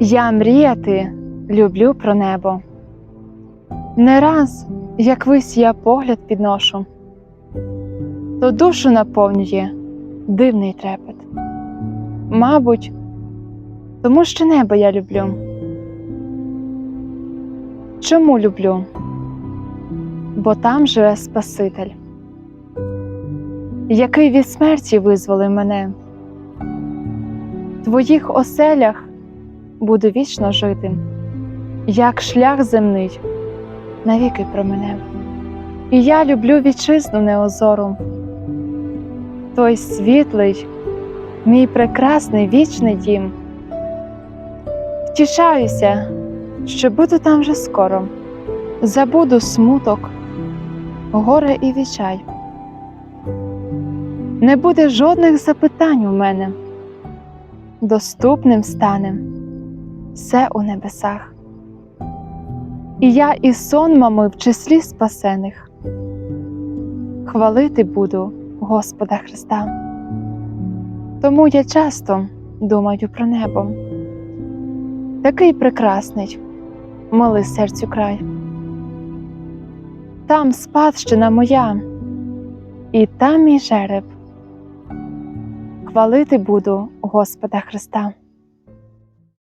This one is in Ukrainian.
Я мріяти люблю про небо. Не раз, як вись я погляд підношу, то душу наповнює дивний трепет. Мабуть, тому що небо я люблю. Чому люблю? Бо там живе Спаситель, який від смерті визволив мене. В твоїх оселях буду вічно жити, як шлях земний навіки про мене. І я люблю вітчизну неозору, той світлий, мій прекрасний вічний дім. Втішаюся, що буду там вже скоро, забуду смуток, горе і відчай. Не буде жодних запитань у мене, доступним стане все у небесах. І я і сон мами в числі спасених. Хвалити буду Господа Христа. Тому я часто думаю про небо. Такий прекрасний, милий серцю край. Там спадщина моя, і там мій жереб. Хвалити буду Господа Христа.